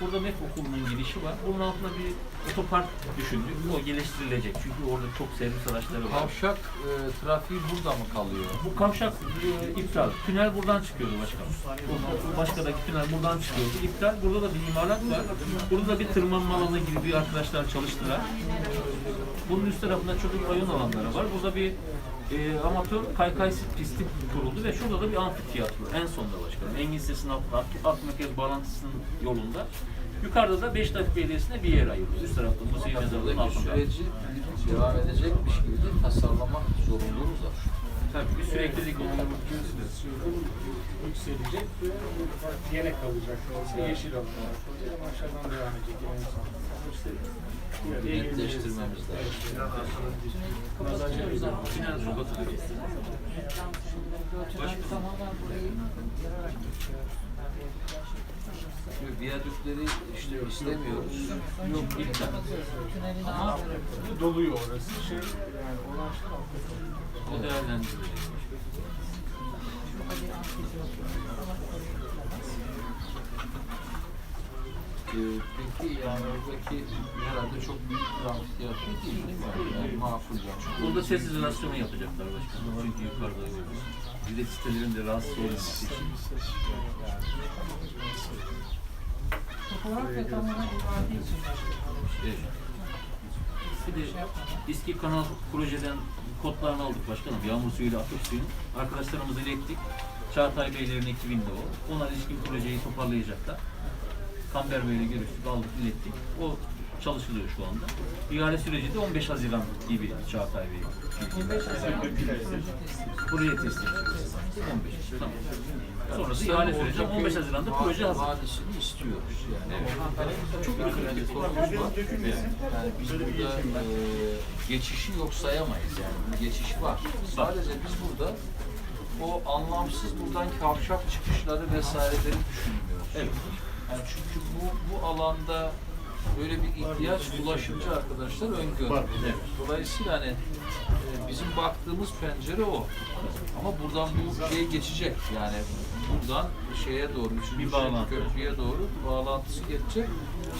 Burada MEF okulunun girişi var. Bunun altında bir otopark düşündük. O geliştirilecek. Çünkü orada çok servis araçları var. Kavşak e, trafiği burada mı kalıyor? Bu kavşak e, iptal. Tünel buradan çıkıyordu başkanım. Bu Başkadaki tünel buradan çıkıyordu. İptal. Burada da bir imalat var. Burada da bir tırmanma alanı gibi bir arkadaşlar çalıştılar. Bunun üst tarafında çocuk oyun alanları var. Burada bir e, amatör kaykay pisti kuruldu ve şurada da bir amfiteyatro. En sonda başkanım. Engin Lisesi'nin alt, alt, alt merkez bağlantısının yolunda. Yukarıda da Beşiktaş Belediyesi'ne bir yer ayırdı. Üst tarafta Mezarı'nın Buradaki altında. süreci devam edecekmiş gibi tasarlamak zorunluluğumuz var. Tabii bir süreklilik olur. yükselecek ve yine kalacak. İşte yeşil alan. Aşağıdan devam edecek. İşte Netleştirmemiz lazım. Da Çünkü Viyadükleri işte istemiyoruz. Yok. Ama doluyor orası. Şey yani olan şey O değerlendirilecek. e, peki yani oradaki herhalde çok büyük bir amfiteyatro değil değil mi? Yani makul yani. Burada ses izolasyonu yapacaklar başkanım. Çünkü yukarıda yok. Bir de sitelerinde rahatsız olmaması için. Fotoğraf ve kamera ifade için Evet. Bir de İSKİ kanal projeden kodlarını aldık başkanım. Yağmur suyuyla atık suyun. Arkadaşlarımıza ilettik. Çağatay Beylerin ekibinde o. Onlar ilişkin projeyi toparlayacaklar. Kamber Bey'le görüştük, aldık, ilettik. O çalışılıyor şu anda. İhale süreci de 15 Haziran gibi Çağatay Bey. 15 Haziran Buraya teslim edeceğiz. 15. Tamam. Sonrası ihale süreci 15 Haziran'da proje hazır. Vadisini istiyoruz yani. Çok Böyle bir sorunumuz var. Yani biz burada e, geçişi yok sayamayız yani. Geçiş var. Sadece biz burada o anlamsız buradan kavşak çıkışları vesaireleri düşünmüyoruz. Evet. Yani çünkü bu, bu alanda böyle bir ihtiyaç ulaşımcı arkadaşlar öngörüyor. Dolayısıyla hani e, bizim baktığımız pencere o. Ama buradan bu şey geçecek yani buradan şeye doğru, Bir bağlantı. köprüye doğru bağlantısı geçecek.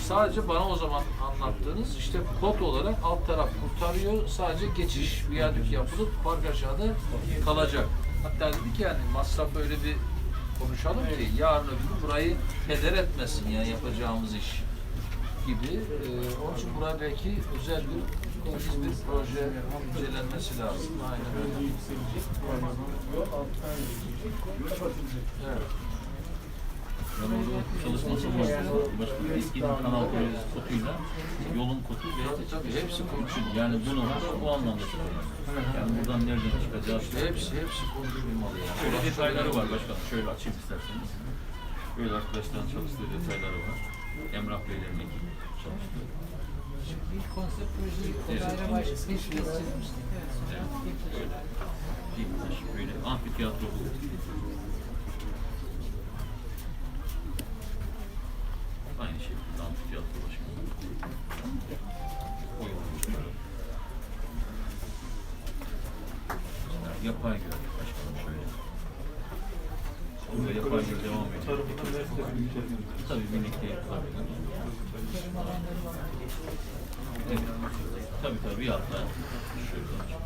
Sadece bana o zaman anlattığınız işte kod olarak alt taraf kurtarıyor. Sadece geçiş, viyadük yapılıp park aşağıda kalacak. Hatta dedik yani masraf öyle bir konuşalım ki yarın öbür gün burayı heder etmesin yani yapacağımız iş gibi. Ee, onun için buraya belki özel bir temiz bir proje incelenmesi lazım. Aynen öyle. Evet. Yani orada çalışması var. Başka bir eski kanal projesi koduyla yolun kodu ve Tabii tabii hepsi konuşulur. yani bunu o anlamda çıkıyor. Yani buradan nereden çıkacağız? İşte hepsi hepsi konuşulmalı yani. Şöyle detayları var başkanım. Şöyle açayım isterseniz. Böyle arkadaşların çalıştığı detayları var. Emrah Beylerin ekibi bir konsept projeyi daire başlığı bir kez çizmiştik. Evet. Sonra. Böyle. Diktaş böyle amfiteyatro bu. Birlikte yapılabilir. Evet. Tabii tabii şöyle.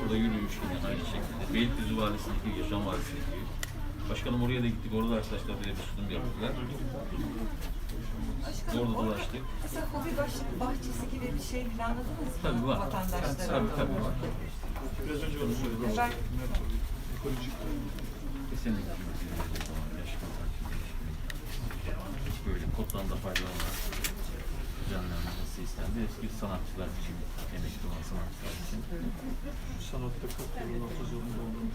Burada yürüyüş yine aynı şekilde. Beylikdüzü Valisi'ndeki yaşam Valisi'ndeki. Başkanım oraya da gittik. Orada arkadaşlar böyle bir sunum yaptılar. Başkanım, Orada dolaştık. Mesela hobi bahçesi gibi bir şey planladınız mı? Tabii var. Vatandaşlara. Tabii tabii var. Ben Kesinlikle. Böyle kodlanda faydalanarak düzenlenmesi istendi. Eski sanatçılar için, emekli olan sanatçılar için. Sanatta katılımın otuzunun olduğunu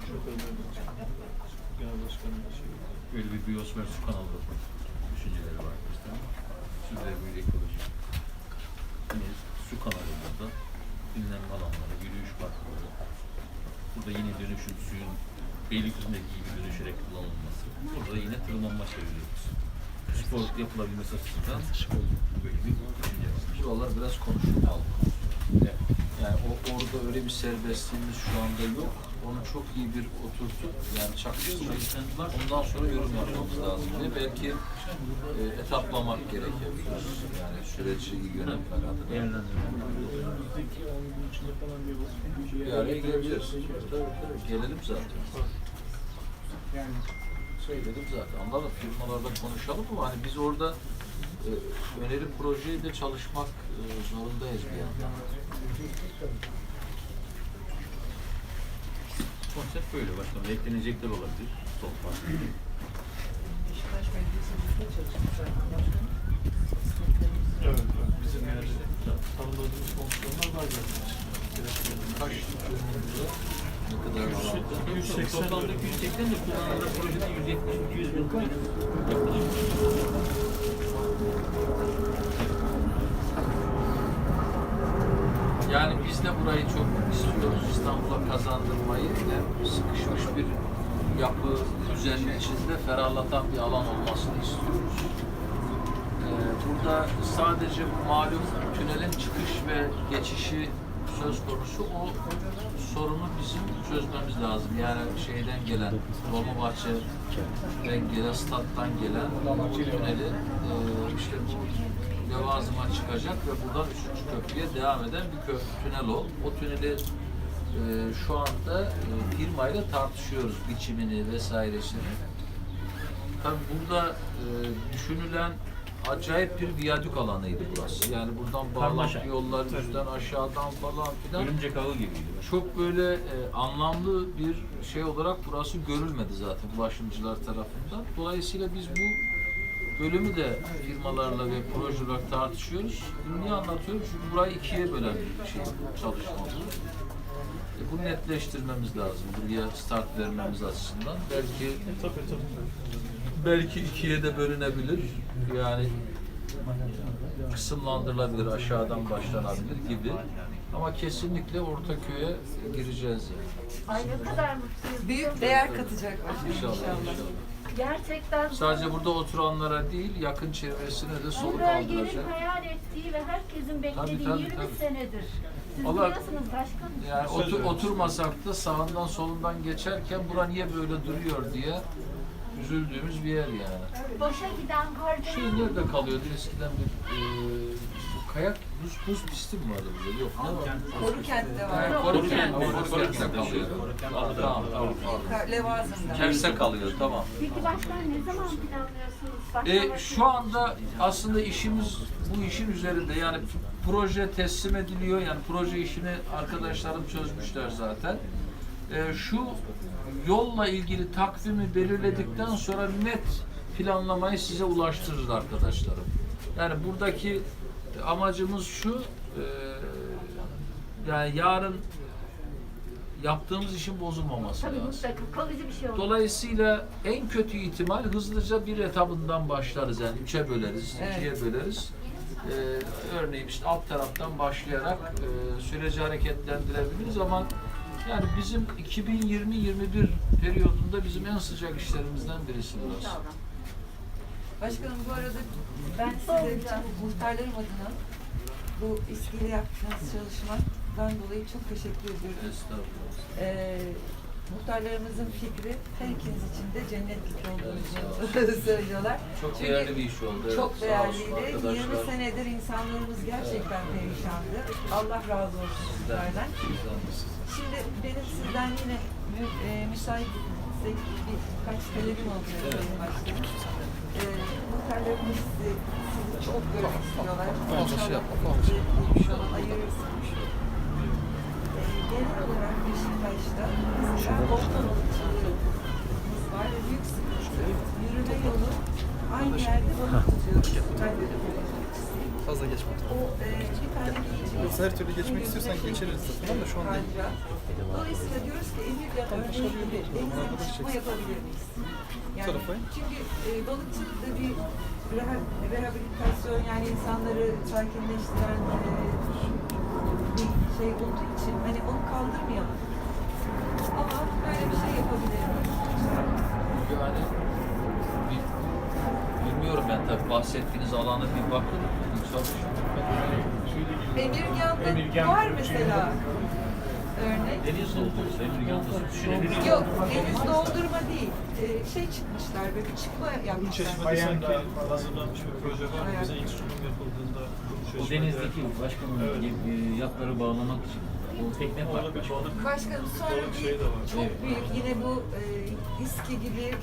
Genel Başkanım da şey. Böyle bir biyosfer su kanalı da düşünceleri var işte. Sürdürülebilir ekoloji. Yine su kanalı burada. Dinlenme alanları, yürüyüş parkları. Burada yine dönüşüm suyun Beylikdüzü'ndeki gibi dönüşerek kullanılması. Burada yine tırmanma çeviriyoruz. Spor yapılabilmesi açısından böyle bir düşünce var. Buralar biraz konuşulmalı. Orada öyle bir serbestliğimiz şu anda yok. Onu çok iyi bir oturtup yani çakıştırıp ondan sonra yorum yapmamız lazım diye belki e, etaplamak gerekebilir. Yani süreci iyi yönetmek adına. Bir araya geleceğiz. Gelelim zaten. Yani Söyledim zaten. Anladım. Firmalarda konuşalım ama hani biz orada öneri projeyi de çalışmak e, zorundayız bir yandan. Konsept böyle başkanım. Eklenecekler olabilir. Fark. Beşiktaş Belediyesi birlikte çalışmış başkanım. evet, evet. bizim yani tanımladığımız fonksiyonlar var zaten. Kaç dönümde ne kadar var? 180. Toplamdaki 180 de kullanılan projede 170-200 bin yaklaşık. Yani biz de burayı çok istiyoruz. İstanbul'a kazandırmayı hem sıkışmış bir yapı düzenin içinde ferahlatan bir alan olmasını istiyoruz. Ee, burada sadece malum tünelin çıkış ve geçişi söz konusu. O sorunu bizim çözmemiz lazım. Yani şeyden gelen, Dolmabahçe'den gelen, stat'tan gelen bu tüneli e, işte bu çıkacak ve buradan 3. köprüye devam eden bir köprü, tünel o. O tüneli e, şu anda e, firmayla tartışıyoruz biçimini vesairesini. Tabii burada e, düşünülen acayip bir viyadük alanıydı burası. Yani buradan Karmaşa. bağlantı yollar üstten aşağıdan falan filan. Örümcek ağı gibiydi. Çok böyle e, anlamlı bir şey olarak burası görülmedi zaten ulaşımcılar tarafından. Dolayısıyla biz bu bölümü de firmalarla ve proje olarak tartışıyoruz. Bunu niye anlatıyorum? Çünkü burayı ikiye bölen bir şey çalışma bu. E, bunu netleştirmemiz lazım. Buraya start vermemiz açısından. Belki belki ikiye de bölünebilir. Yani kısımlandırılabilir, aşağıdan başlanabilir gibi. Ama kesinlikle Ortaköy'e gireceğiz yani. Ay ne kadar mutluyuz. Büyük değer katacak başkanım İnşallah, inşallah. Gerçekten Sadece burada oturanlara değil, yakın çevresine de bu soluk bölgenin aldıracak. hayal ettiği ve herkesin beklediği tabii, 20 tabii. senedir. Siz Vallahi- biliyorsunuz başkanım. Yani otur, oturmasak da sağından solundan geçerken bura niye böyle duruyor diye üzüldüğümüz bir yer yani. Boşa giden harcanan Şey nerede kalıyordu eskiden bir e, bu kayak buz, buz pisti mi vardı burada? Yok ne var? Koru kentte var. Ha, Koru Korukent, Kent. Korukent'te kalıyor. Tamam, tamam, tamam. Levazım'da. Kerse kalıyor, tamam. Peki başkan ne zaman planlıyorsunuz? E, şu anda aslında işimiz bu işin üzerinde yani proje teslim ediliyor yani proje işini arkadaşlarım çözmüşler zaten. E, şu yolla ilgili takvimi belirledikten sonra net planlamayı size ulaştırır arkadaşlarım. Yani buradaki amacımız şu e, yani yarın yaptığımız işin bozulmaması Tabii lazım. mutlaka kalıcı bir şey olur. Dolayısıyla en kötü ihtimal hızlıca bir etabından başlarız yani üçe böleriz, Evet. ikiye böleriz. Ee, örneğin işte alt taraftan başlayarak e, süreci hareketlendirebiliriz ama yani bizim 2020-21 periyodunda bizim en sıcak işlerimizden birisi burası. İnşallah. Başkanım bu arada ben size bütün muhtarlarım adına bu iskele yaptığınız çalışmadan dolayı çok teşekkür ediyorum. Estağfurullah. Ee, muhtarlarımızın fikri her ikiniz için de cennetlik Evet, olduğunuzu söylüyorlar. Çok Çünkü değerli bir iş oldu. evet. Çok Sağ olsun değerliydi. 20 arkadaşlar. senedir insanlarımız gerçekten perişandı. Allah razı olsun sizlerden. Şimdi benim sizden yine mü, e, müsaitsek birkaç talebim olacak Evet. benim başkanım. E, muhtarlarımız sizi, sizi çok görmek istiyorlar. İnşallah bir zaman ayırırsınız. Genel olarak Beşiktaş'ta mesela Ortadoğu çalıyorumuz var ve büyük sıkıntı. Yürüme yolu aynı yerde balık tutuyoruz. Fazla geçme. O e, bir tane bir Yoksa her türlü geçmek istiyorsan geçeriz zaten ama şu an değil. Dolayısıyla diyoruz ki Emirgan örneği gibi denize bir çıkma yapabilir miyiz? Yani, çünkü e, balıkçılık da bir reha- rehabilitasyon yani insanları sakinleştiren e, bir şey olduğu için hani onu kaldırmayalım. Ama böyle bir şey yapabilir miyiz? Yani bi- bilmiyorum ben tabii bahsettiğiniz alana bir bakın. Emirgan'da Emirgan var mesela örnek. Deniz doldurusu, Emirgan'da düşünebiliriz. Yok, deniz doldurma değil. Ee, şey çıkmışlar, böyle çıkma yapmışlar. Çeşme'de sanki hazırlanmış bir proje var. Bize ilk sunum yapıldığında O denizdeki başkanın e, yatları bağlamak için o tekne park bir başkanı. balık Başkanım sonra bir şey de var. çok Evet. büyük yine bu e, İSKİ gibi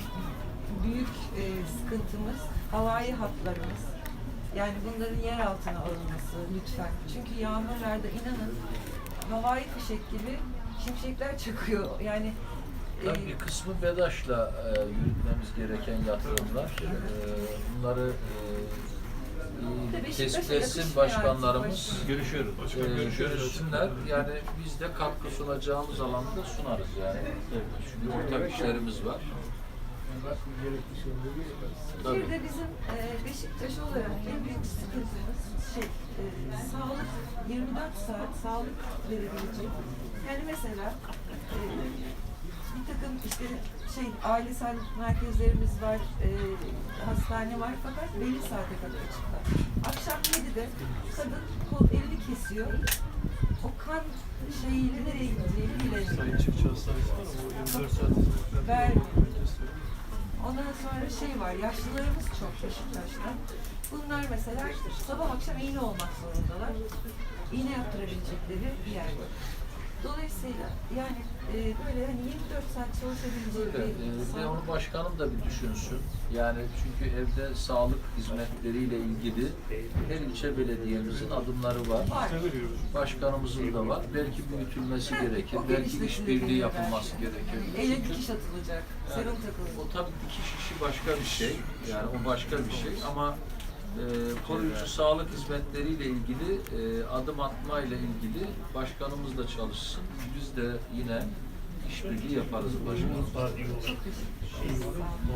büyük e, sıkıntımız havai hatlarımız. Yani bunların yer altına alınması lütfen. Çünkü yağmurlarda inanın havai fişek gibi şimşekler çakıyor. Yani e, Tabii bir kısmı BEDAŞ'la e, yürütmemiz gereken yatırımlar. E, bunları e, Yakışmıyor başkanlarımız. Görüşüyoruz. Başkan e, görüşürüz. görüşsünler. Yani biz de katkı sunacağımız alanda sunarız yani. Çünkü ortak işlerimiz var. Tabii. Bir de bizim e, Beşiktaş olarak en büyük sıkıntımız şey, e, sağlık, 24 saat sağlık verebilecek. Yani mesela e, bir takım işte şey ailesel merkezlerimiz var, e, hastane var fakat belli saate kadar açıklar. Akşam 7'de kadın kol elini kesiyor. O kan şeyiyle nereye gideceğini bilemiyor. Çiftçi Hastanesi var ama o 24 saat Ondan sonra şey var, yaşlılarımız çok Beşiktaş'ta. Bunlar mesela sabah akşam iğne olmak zorundalar. İğne yaptırabilecekleri bir yer yok. Dolayısıyla yani e, böyle hani 24 saat çalışabilecek Öyle. bir Ee, ve onu başkanım da bir düşünsün. Yani çünkü evde sağlık hizmetleriyle ilgili her ilçe belediyemizin adımları var. var. Başkanımızın da var. Belki büyütülmesi Ha, gerekir. o Belki işbirliği belki. yapılması gerekir. Elle Çünkü- dikiş atılacak, serum takılacak. O tabii dikiş işi başka bir şey. Yani o başka bir şey ama e, koruyucu sağlık hizmetleriyle ilgili e, adım atma ile ilgili başkanımız da çalışsın. Biz de yine işbirliği yaparız başkanım.